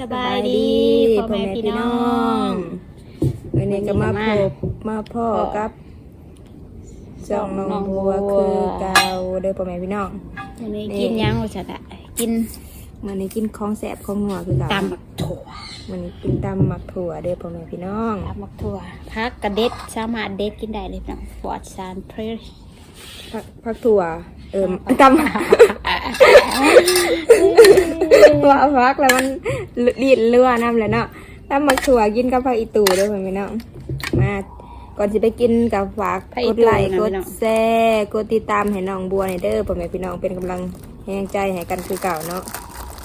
สบายดีพ่อแม่พี่น้องวันนี้ก็มาวันนี้พก็มาบมาพ่อพ่อกับสองน้องน้องบัวบัวคือเกาเด้อพ่อแม่พี่น้องวันนี้นี่กินยังว่าจะได้กินวันนี้กินของแสบของหนัวคือเกาตำหมักถั่ววันนี้กินตำหมักถั่วเด้อพ่อแม่พี่น้องตำหมักถั่วพักกระเด็ดสามารถเด็ดกินได้เลยพี่น้องปลอดสารเพลส ผักผักถั่ว เอิ่มตำว่าพักแล้วมันดีดเลือน้ำเลยเนาะตำหมักถั่วกินกับผักอีตูเด้อพ่อแม่พี่น้องมาก่อนจะไปกินกับฝากกดไลค์กดแชร์กดติดตามให้น้องบัวให้เด้อพ่อแม่พี่น้องเป็นกำลังแรงใจให้กันคือเก่าเนาะ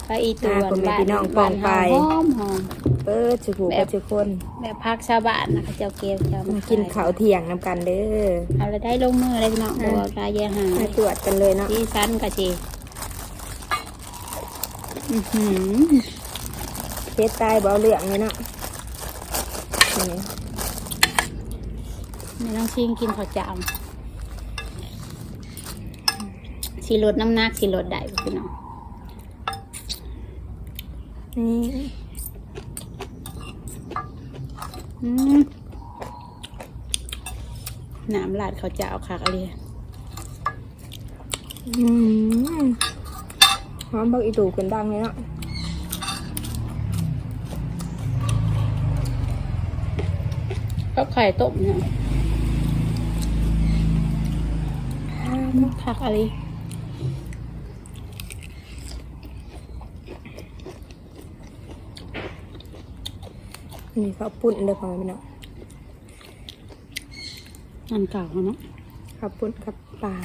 ไปอีตัวอ่าพ่อแม่พี่น้องบ้านปองไป หอมหอมเปิดชุผูแบบกับชุคนแบบพักชาวบ้านนะคะเจ้าเกลียวเจ้ามามากินข้าวเที่ยงน้ำกันเด้อ เอาเลยได้ลงมือเลยพี่น้องบัวกายแยหามาตรวจกันเลยเนาะที่สั้นกะจีอื้อหือเพชรตายเบาเหลืองเลยเนาะนี่ไม่ต้องชิงกินข้าวจามสีลดน้ำหนักสีลดได้บ่พี่น้อง นี่อืมน้ำลาดเขาวจะเอาคักอะไรอืมหอมบักอีตูขึ้นดังเลยเนาะก็ไข่ต้มเนี่ยคักอะไร นี่ข้าวปุ้นเด้อพ่อแม่พี่น้องอันเก่าเนาะข้าวปุ้นกับปลา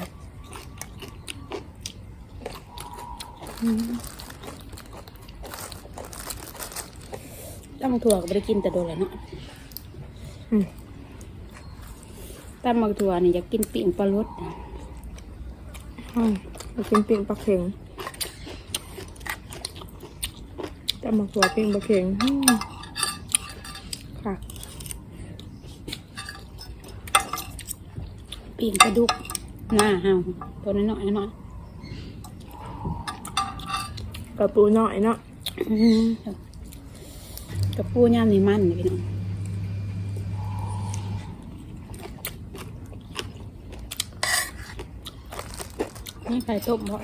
ตำมักถั่วก็ไม่ได้กินแต่โดนแล้วเนาะอืมตำมักถั่วนี่อยากกินปิ่งปลาลดอืมมากินปิ้งปลาเข็งจะมาตัวปิ้งปลาเข็งอืมค่ะ ปิ่งปลาดุกหน้าเฮาตัวน้อยๆน้อยกระปูหน่อยเนาะๆอืมกับปูย่ามนี่มันนี่พี่น้องนี่ไข่ต้มบ่อย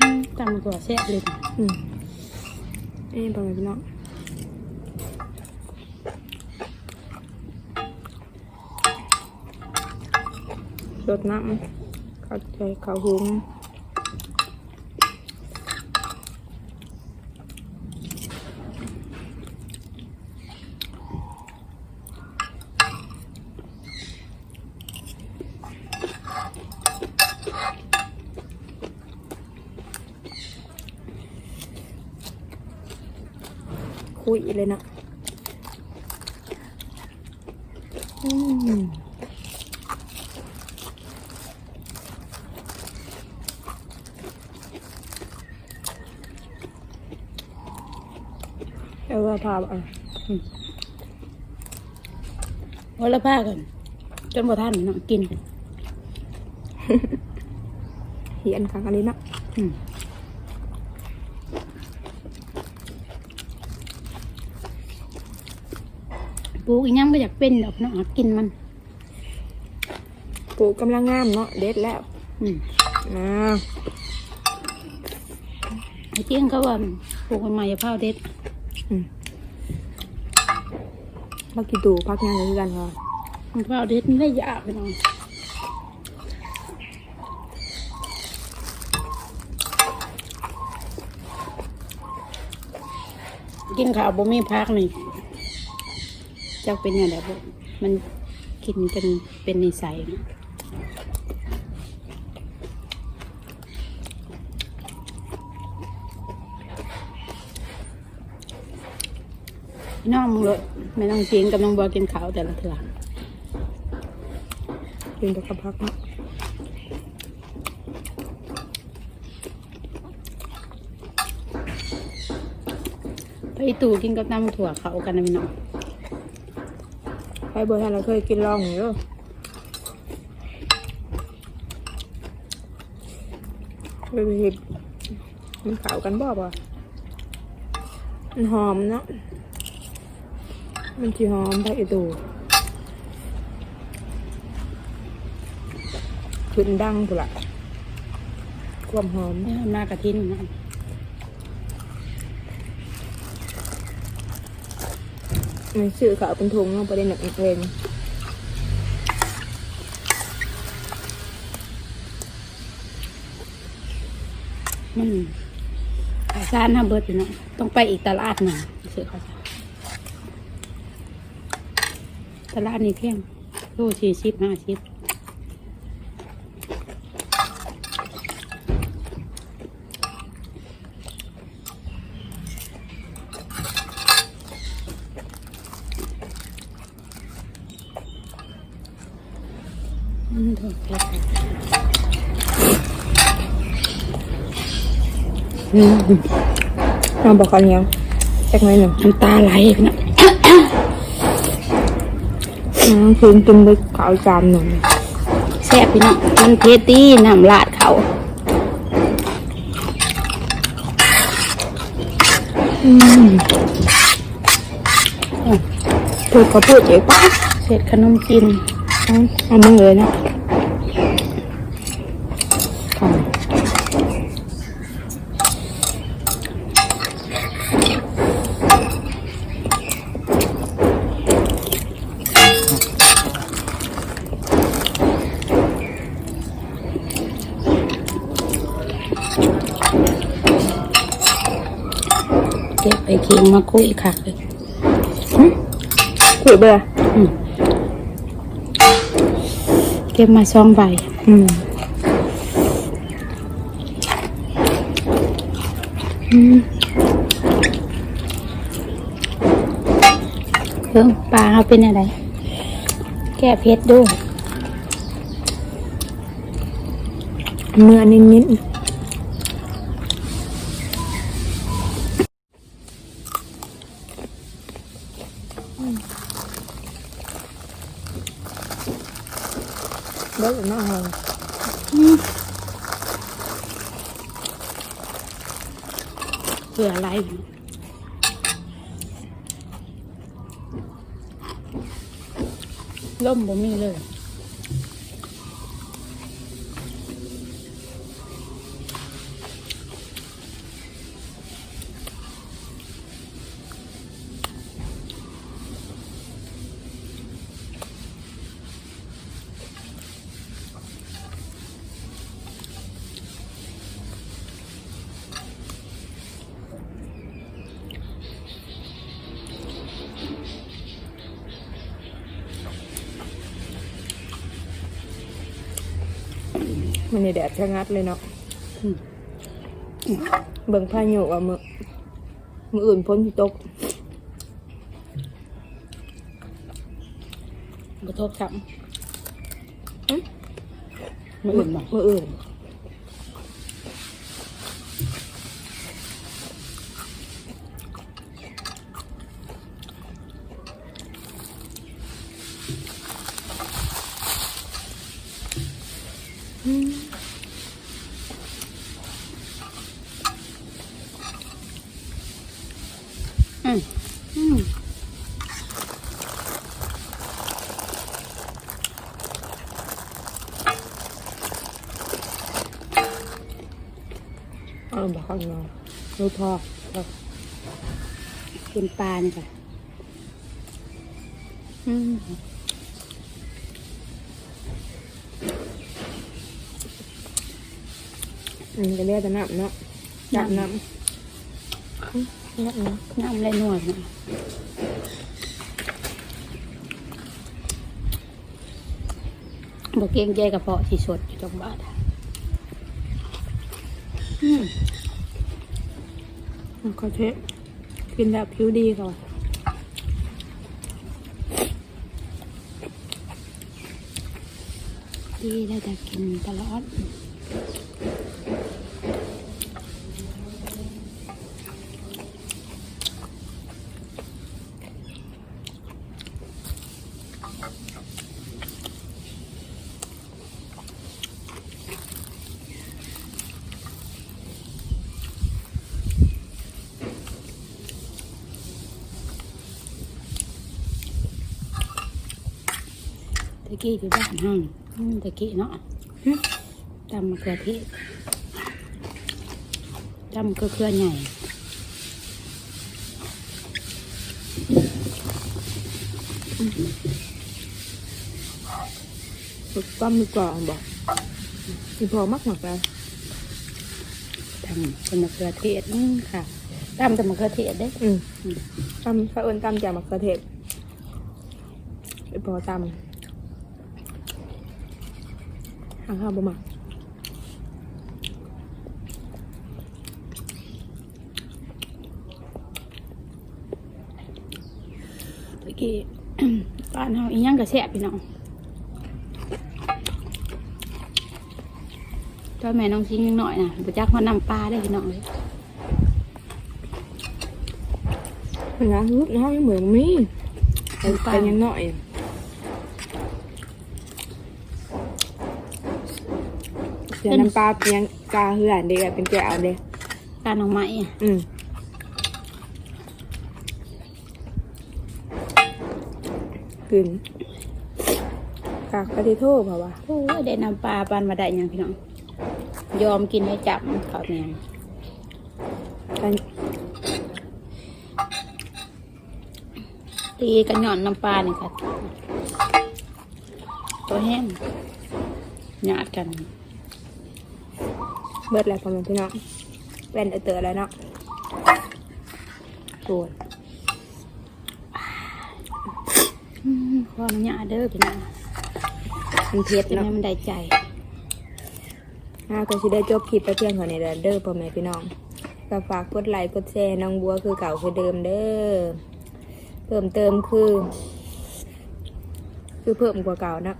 อืมตำตัวแซ่บเลย อืมนี่พ่อแม่พี่น้อง รดน้ำเข้าใจข้าวหุงคุยเลยนะ อืม เอาว่าพาอะวันละผ้ากัน จนบ่ทันเนาะกินเหียนครั้งอันนี้นะอืมปลูกอีหยังก็อยากเป็นดอกเนาะหากินมันปลูกกำลังงามเนาะเด็ดแล้วอืมนะไอ้เจียงเขาว่าปลูกมันมาอย่าเผาเด็ดม มากี่ดูพักงานเลยกันค่ะมันเผาเด็ดมันได้ยากไปหน่อยกินข้าวบ่มีพักนี่จักเป็นอย่างไรบ่มันกินเป็นเป็นนิสัยนะ พี่น้องมึงเลยไม่ต้องเสียงกับน้องบัวกินข้าวแต่ละเถื่อกินแต่กับพักเนาะไปตู่กินกับน้ำถั่วเขากันนะพี่น้องไปบอร์ท่านเราเคยกินลองอยู่ไปเห็ดมันขาวกันบ่บ่มันหอมเนาะ มันจีหอมไปอีตูขึ้นดังกูละความหอมนี่หน้ากระทินนะมันซื้อขาวเป็นถุงลงไปในหนังเพลงมันข้าวสารน้ำเบิดอยู่เนาะต้องไปอีกตลาดหนึ่งซื้อข้าวสาร ตลาดนี้เที่ยงโลสี่สิบห้าสิบอืมถูกแล้วอืมเอาบอกเขาเลี้ยงจักหน่อยหนึ่งน้ำตาไหลนะ อืมคืนกินไปขาวจานหนึ่งแซ่บพี่น้องมันเทสตี้น้ำลาดเขาพูดเขาพูดเจ๊ป้าเสร็จขนมจีนเอาเอามึงเลยนะค่ะ ก็บไปเคียงมาคุยคักเลยคุยเบื่ออืมเก็บมาสองใบอืมเครื่องปลาเขาเป็นอะไร แก้เพชรด้วยเมื่อนิดนิดเบิร์ดน้าหอม คืออะไร ล่มบ่มีเลย มันนี่แดดชะงัดเลยเนาะอืมเบิ่งพายุอะมือมืออื่นพ้นสิตกกระทบซ้ำไม่อื่นบ่มืออื่น เอาบอกข้างนอกรู้พอเป็นปลานี่ค่ะอืมอันนี้ก็เรียกแต่น้ำเนาะน้ำน้ำอื้อ น้ำน้น้ำไรนวดนะบอกเกรงใจกระเพาะที่สดอยู่ตรงบ้านอืมำเขาเทะกินแบบผิวดีก่อนดีได้แต่กินตลอด กี้อยู่บ้านห้องอืมตะกี้เนาะตำมะเขือเทศตำมะเขือเครือใหญ่ฝึกต้มมือก่อนบอกมีพอมากหนักเลยตำเป็นมะเขือเทศอืมค่ะตำแต่มะเขือเทศเด้อืมตำข้าวเอิญตำจากมะเขือเทศไอพอตำ หางข้าวบะหมักตะกี้บ้านเฮาอีหยังก็แซ่บพี่น้องตอนแม่น้องซิงยังหน่อยนะบุจักมาน้ำปลาได้พี่น้องเลยเห็นไหมรูปน้องเหมือนมีไปไปยังหน่อย เดี๋ยวน้ำปลาเพียงกาเหือนเด็กเป็นแก้วเด็กการเอาไม้อะอืมกินกากปฏิโทษเปล่าวะโอ้ยได้น้ำปลาปานมาได้หยังพี่น้อง ยอมกินให้จับเขาเนี่ยกันตีกันหย่อนน้ำปลานี่ค่ะ ตัวแห้งหยาดกัน เบิดแล้วพ่อแม่พี่น้องแว่นเอเตอร์แล้วเนาะปวดอืมขออนุญาตเด้อพี่น้องมันเผ็ดจะเนาะให้มันได้ใจอ่าก็สิได้จบคลิปไปเพียงเท่านี้แล้วเด้อพ่อแม่พี่น้องก็ฝากกดไลค์กดแชร์น้องบัวคือเก่าคือเดิมเด้อเพิ่มเติมคือ คือเพิ่มกว่าเก่าเนาะ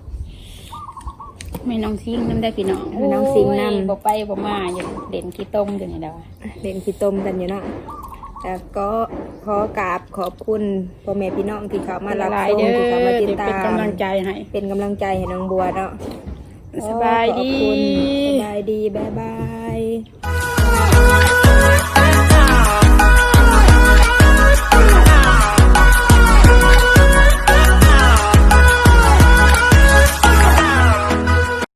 ไม่น้องซิงน้ำได้พี่น้องแม่น้องซิงนำโอ้ยบ่ไปบ่มาอย่างเด่นขี้ต้มอยู่นี่เดาเล่นขี้ต้มกันอยู่เนาะแต่ก็ขอกราบขอบคุณพ่อแม่พี่น้องที่เขามารับหลายชมเด้อที่เขามาติดตาเป็นมกำลังใจให้เป็นกำลังใจให้น้องบัวเนาะสบายดีขอบคุณสบายดีบ๊ายบาย